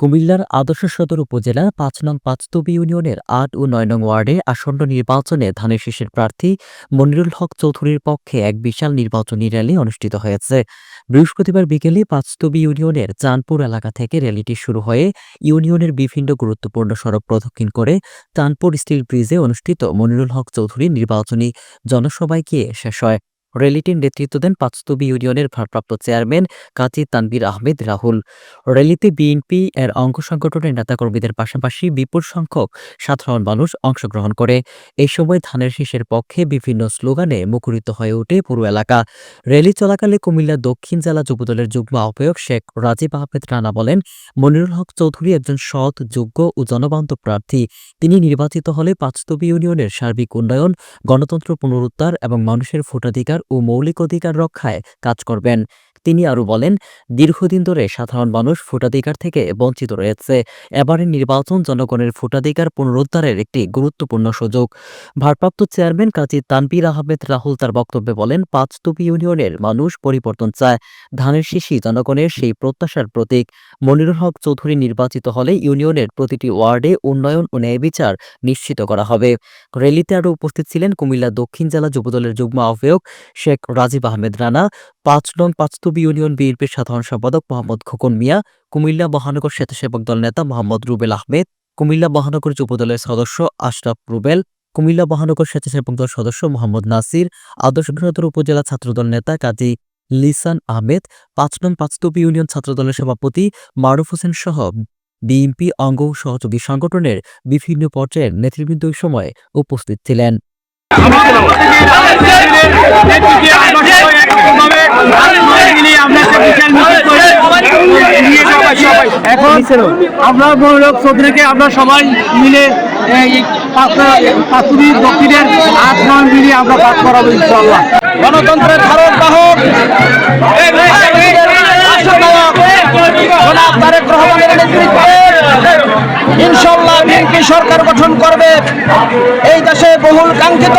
কুমিল্লার আদর্শ সদর উপজেলা পাঁচ নং পাঁচতবি ইউনিয়নের আট ও নয় নং ওয়ার্ডে আসন্ন নির্বাচনে ধানের শীষের প্রার্থী মনিরুল হক চৌধুরীর পক্ষে এক বিশাল নির্বাচনী র্যালি অনুষ্ঠিত হয়েছে। বৃহস্পতিবার বিকেলে পাঁচতবি ইউনিয়নের চাঁদপুর এলাকা থেকে র্যালিটি শুরু হয়ে ইউনিয়নের বিভিন্ন গুরুত্বপূর্ণ সড়ক প্রদক্ষিণ করে চাঁদপুর স্টিল ব্রিজে অনুষ্ঠিত মনিরুল হক চৌধুরীর নির্বাচনী জনসভায় গিয়ে শেষ হয়। র্যালিটির নেতৃত্ব দেন পাঁচতবি ইউনিয়নের ভারপ্রাপ্ত চেয়ারম্যান কাজী তানবির আহমেদ রাহুল। র্যালিতে বিএনপি এর অঙ্গ সংগঠনের নেতাকর্মীদের পাশাপাশি বিপুল সংখ্যক সাধারণ মানুষ অংশগ্রহণ করে। এই সময় ধানের শীষের পক্ষে বিভিন্ন স্লোগানে মুখরিত হয়ে ওঠে পুরো এলাকা। র্যালি চলাকালে কুমিল্লা দক্ষিণ জেলা যুবদলের যুগ্ম আহ্বায়ক শেখ রাজীব আহমেদ রানা বলেন, মনিরুল হক চৌধুরী একজন সৎ, যোগ্য ও জনবান্ধব প্রার্থী। তিনি নির্বাচিত হলে পাঁচতবি ইউনিয়নের সার্বিক উন্নয়ন, গণতন্ত্র পুনরুদ্ধার এবং মানুষের ভোটাধিকার ও মৌলিক অধিকার রক্ষায় কাজ করবেন। তিনি আরও বলেন, দীর্ঘদিন ধরে সাধারণ মানুষ ভোটাধিকার থেকে বঞ্চিত রয়েছে। এবারের নির্বাচন জনগণের ভোটাধিকার পুনরুদ্ধারের একটি গুরুত্বপূর্ণ সুযোগ। ভারপ্রাপ্ত চেয়ারম্যান কাজী তানবির আহমেদ রাহুল তার বক্তব্যে বলেন পাঁচতবি ইউনিয়নের মানুষ পরিবর্তন চায়। ধানের শীষই জনগণের সেই প্রত্যাশার প্রতীক। মনিরুল হক চৌধুরী নির্বাচিত হলে ইউনিয়নের প্রতিটি ওয়ার্ডে উন্নয়ন ও ন্যায় বিচার নিশ্চিত করা হবে। র্যালিতে আরও উপস্থিত ছিলেন কুমিল্লা দক্ষিণ জেলা যুবদলের যুগ্ম আহ্বায়ক শেখ রাজীব আহমেদ রানা, পাঁচ নং পাঁচতবি ইউনিয়ন বিএনপির সাধারণ সম্পাদক মোহাম্মদ খোকন মিয়া, কুমিল্লা মহানগর স্বেচ্ছাসেবক দল নেতা মোহাম্মদ রুবেল আহমেদ, কুমিল্লা মহানগর যুবদলের সদস্য আশরাফ রুবেল, কুমিল্লা মহানগর স্বেচ্ছাসেবক দল সদস্য মোহাম্মদ নাসির, আদর্শ সদর উপজেলা ছাত্রদল নেতা কাজী লিসান আহমেদ, পাঁচ নং পাঁচতবি ইউনিয়ন ছাত্রদলের সভাপতি মারুফ হোসেন সহ বিএনপি অঙ্গ সহযোগী সংগঠনের বিভিন্ন পর্যায়ের নেতৃবৃন্দ সময় উপস্থিত ছিলেন। এখন চৌধুরীকে আমরা সবাই মিলে, এই পাঁচুরি দক্ষিণের আট নয় মিলিয়ে আমরা কাজ করাবো ইনশাল্লাহ গণতন্ত্রের বাহক সরকার গঠন করবে। এই দেশে বহুল কাঙ্ক্ষিত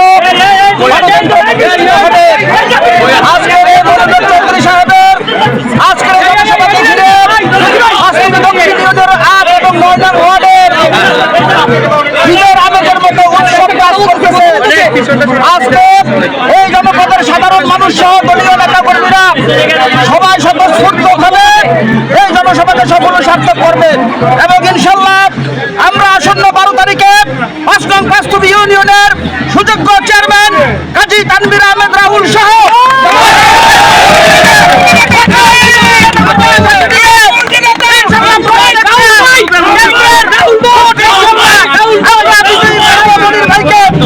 নং ওয়ার্ডের ঈদের আবেগের এই জনপদের সাধারণ মানুষ সহ দলীয় নেতা কর্মীরা সবাই স্বতঃস্ফূর্ত হবে এই জনসভাকে সফল সার্থক করবে এবং ইনশাল্লাহ আমরা আসন্ন বারো তারিখে পাঁচ নং ইউনিয়নের সুযোগ্য চেয়ারম্যান কাজী তানবির আহমেদ